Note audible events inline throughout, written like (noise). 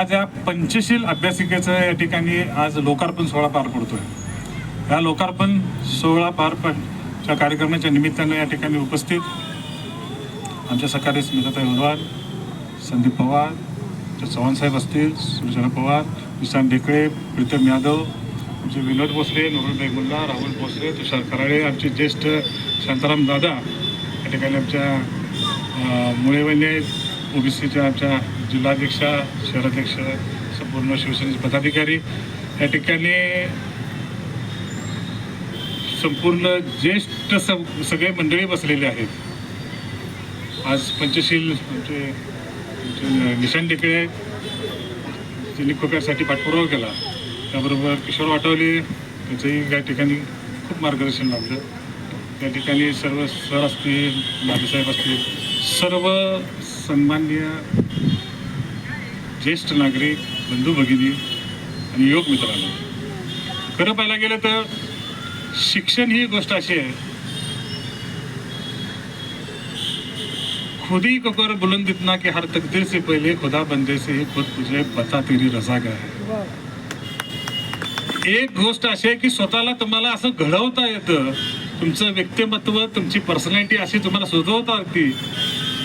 आज या पंचशील अभ्यासिकेचं या ठिकाणी आज लोकार्पण सोहळा पार पडतोय. या लोकार्पण सोहळा पार पडच्या कार्यक्रमाच्या निमित्तानं या ठिकाणी उपस्थित आमच्या सकाळी स्मिताताई उदवार संदीप पवार चव्हाणसाहेब असतील सुरजना पवार विशांत ढेकळे प्रीतम यादव आमचे विनोद भोसले नूरुल मुल्ला राहुल भोसले तुषार कराळे आमचे ज्येष्ठ शांताराम दादा या ठिकाणी आमच्या अं, ओबीसीच्या आमच्या जिल्हाध्यक्षा शहराध्यक्ष संपूर्ण शिवसेनेचे पदाधिकारी. या ठिकाणी संपूर्ण ज्येष्ठ सगळे मंडळी बसलेले आहेत. आज पंचशील आमचे निशान निशांत त्यांनी खोप्यासाठी पाठपुरावा केला. त्याबरोबर किशोर वाटवले त्याचंही या ठिकाणी खूप मार्गदर्शन लाभलं. त्या ठिकाणी सर्व सर असतील बाबासाहेब असतील सर्व सन्मान्य ज्येष्ठ नागरिक बंधू भगिनी आणि योग मित्रांनो खरं पाहायला गेलं तर शिक्षण ही गोष्ट अशी आहे खुदी ककर बुलंद इतना की हर तकदीर से पहले खुदा बंदे से ही खुद तुझे बता तेरी रजा क्या है। एक गोष्ट अशी आहे की स्वतःला तुम्हाला असं घडवता येतं तुमचं व्यक्तिमत्व तुमची पर्सनॅलिटी अशी तुम्हाला सुचवता येते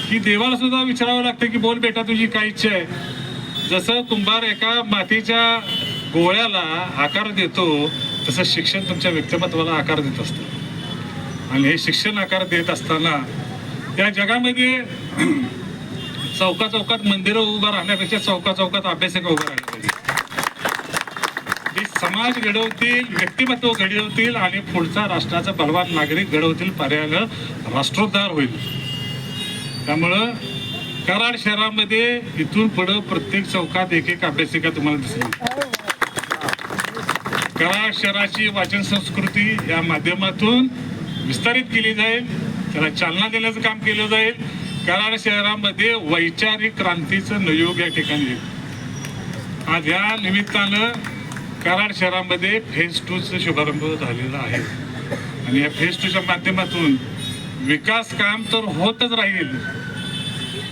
की देवाला सुद्धा विचारावं लागतं की बोल बेटा तुझी काय इच्छा आहे? जसं कुंभार एका मातीच्या गोळ्याला आकार देतो तसं शिक्षण तुमच्या व्यक्तिमत्वाला आकार देत असतं. आणि हे शिक्षण आकार देत असताना या जगामध्ये (clears throat) चौका चौकात मंदिरं उभं राहण्यापेक्षा चौका चौकात अभ्यासिका उभं राहिलं पाहिजे. समाज घडवतील व्यक्तिमत्व घडवतील आणि पुढचा राष्ट्राचा बलवान नागरिक घडवतील पर्यायानं राष्ट्रोद्धार होईल. त्यामुळं कराड शहरामध्ये इथून पुढं प्रत्येक चौकात एक एक अभ्यासिका तुम्हाला दिसेल कराड शहराची वाचन संस्कृती या माध्यमातून विस्तारित केली जाईल. त्याला चालना देण्याचं काम केलं जाईल. कराड शहरामध्ये वैचारिक क्रांतीचं नयोग या ठिकाणी येईल. आज या निमित्तानं कराड शहरामध्ये फेज टूचं शुभारंभ झालेला आहे. आणि या फेज टूच्या माध्यमातून विकास काम तर होतच राहील.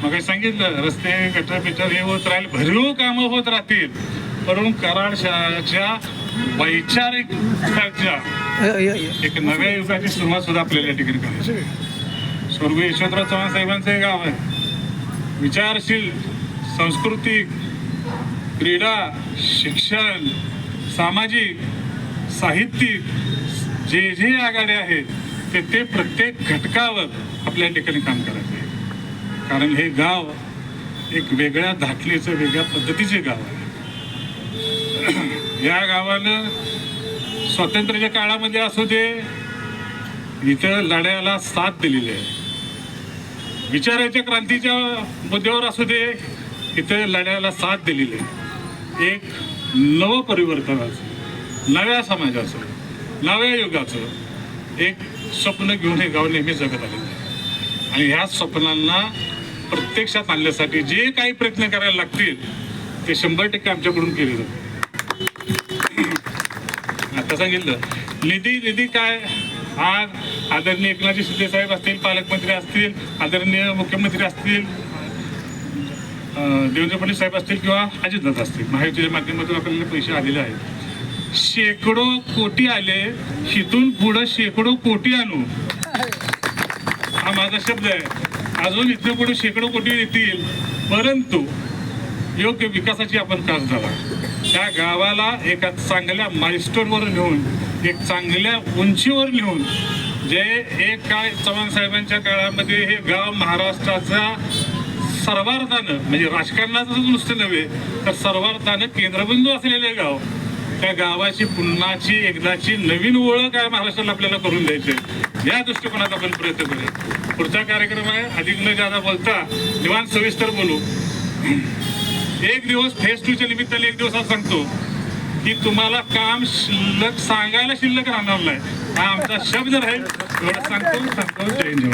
मग सांगितलं रस्ते गटर बिटर हे होत राहील भरीव कामं होत राहतील. परंतु कराड शहराच्या वैचारिक एक नव्या युगाची सुरुवात सुद्धा आपल्याला या ठिकाणी करायची. स्वर्गीय यशवंतराव चव्हाण साहेबांचं हे गाव आहे. विचारशील सांस्कृतिक क्रीडा शिक्षण सामाजिक साहित्यिक जे जे आघाड्या आहेत ते ते प्रत्येक घटकावर आपल्या ठिकाणी काम करायचे आहे. कारण हे गाव एक वेगळ्या धाटलीचं वेगळ्या पद्धतीचे गाव आहे. या गावानं स्वातंत्र्याच्या काळामध्ये असू दे इथं लढ्याला साथ दिलेली आहे. विचाराच्या क्रांतीच्या मुद्द्यावर असू दे इथं लढ्याला साथ दिलेली आहे. एक नव परिवर्तनाचं नव्या समाजाचं नव्या युगाचं एक स्वप्न घेऊन हे गाव नेहमी जगत आले. आणि ह्या स्वप्नांना प्रत्यक्षात आणण्यासाठी जे काही प्रयत्न करायला लागतील ते शंभर टक्के आमच्याकडून केले जातात (clears throat) आता सांगितलं निधी निधी काय? आज आदरणीय एकनाथजी शिंदे साहेब असतील पालकमंत्री असतील आदरणीय मुख्यमंत्री असतील देवेंद्र फडणवीस साहेब असतील किंवा अजितदादा असतील. महायुतीच्या माध्यमातून आपल्याला पैसे आलेले आहेत. शेकडो कोटी आले तिथून पुढं शेकडो कोटी आणू. हा माझा शब्द आहे. अजून इथून पुढे शेकडो कोटी येतील परंतु योग्य विकासाची आपण कास झाला. त्या गावाला एका चांगल्या माइलस्टोनवर नेऊन एक चांगल्या उंचीवर नेऊन जे एक काय चव्हाण साहेबांच्या काळामध्ये हे गाव महाराष्ट्राचा सर्वार्थानं म्हणजे राजकारणाचं नुसतं नव्हे तर सर्वार्थानं केंद्रबिंदू असलेले गाव. त्या गावाची पुन्हाची एकदाची नवीन ओळख आहे महाराष्ट्राला आपल्याला करून द्यायची आहे. या दृष्टिकोनात आपण प्रयत्न करूया. पुढचा कार्यक्रम आहे अधिक न जादा बोलता निवान सविस्तर बोलू. एक दिवस फेस टूच्या निमित्ताने एक दिवसात सांगतो की तुम्हाला काम शिल्लक सांगायला शिल्लक राहणार नाही. हा आमचा शब्द राहील. एवढं सांगतो सांगतो. जय हिंद